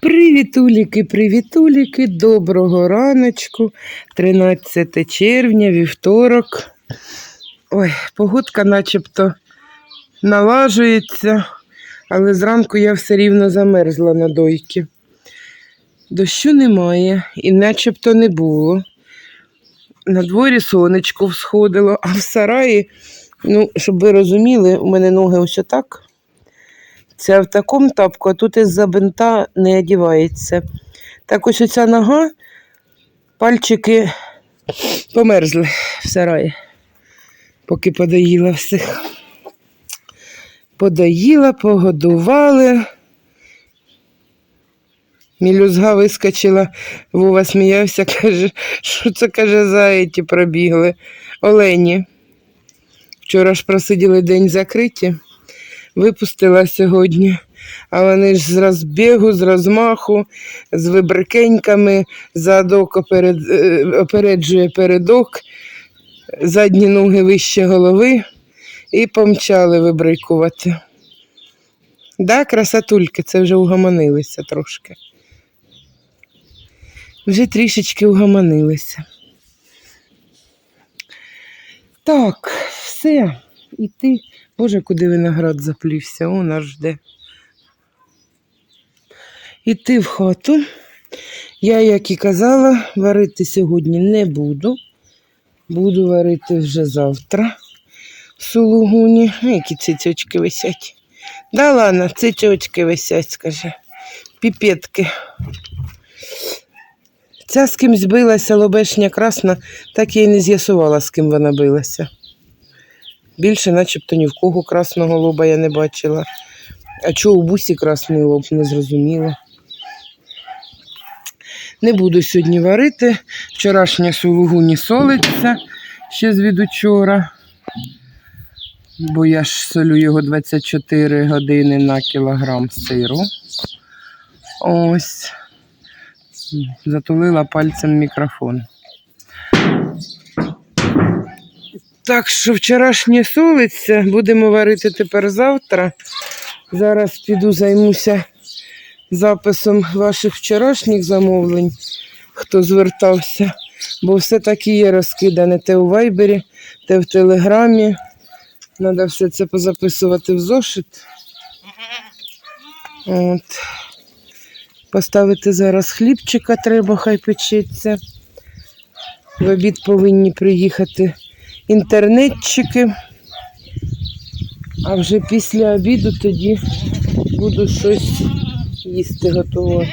Привітуліки, привітуліки, доброго раночку, 13 червня, вівторок. Ой, погодка начебто налажується, але зранку я все рівно замерзла на дойки. Дощу немає і начебто не було. На дворі сонечко всходило, а в сараї, ну, щоб ви розуміли, у мене ноги ось отак. Це в такому тапку, а тут із-за бинта не одівається. Так ось оця нога, пальчики померзли в сараї, поки подоїла всіх. Подоїла, погодували. Мілюзга вискочила, Вова сміявся, каже, що це каже, заєті пробігли. Олені. Вчора ж просиділи день закриті випустила сьогодні. А вони ж з розбігу, з розмаху, з вибрикеньками, задок оперед, е, опереджує передок, задні ноги вище голови і помчали вибрикувати. Да, красотульки, це вже угомонилися трошки. Вже трішечки угомонилися. Так, все. Іти. Боже, куди виноград заплівся, он аж жде. Іти в хату. Я, як і казала, варити сьогодні не буду. Буду варити вже завтра в сулугуні. А, Які цицьочки висять. Да ладно, цицьочки висять, скаже. Піпетки. Ця з кимсь билася лобешня красна, так я й не з'ясувала, з ким вона билася. Більше начебто ні в кого красного лоба я не бачила. А чого у бусі красний лоб, не зрозуміла. Не буду сьогодні варити. Вчорашня сулугуні солиться ще з від учора. Бо я ж солю його 24 години на кілограм сиру. Ось. Затулила пальцем мікрофон. Так що вчорашнє солиться, будемо варити тепер завтра. Зараз піду займуся записом ваших вчорашніх замовлень, хто звертався, бо все так і є розкидане те у вайбері, те в телеграмі. Треба все це позаписувати в зошит. От. Поставити зараз хлібчика треба, хай печеться. В обід повинні приїхати інтернетчики. А вже після обіду тоді буду щось їсти готувати.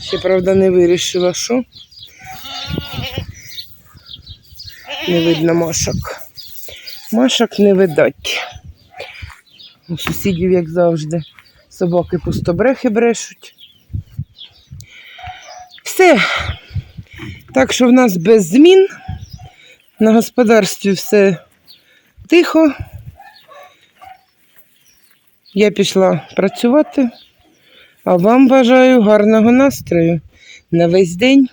Ще, правда, не вирішила, що. Не видно машок. Машок не видать. У сусідів, як завжди, собаки пустобрехи брешуть. Все. Так що в нас без змін. На господарстві все тихо. Я пішла працювати, а вам бажаю гарного настрою на весь день.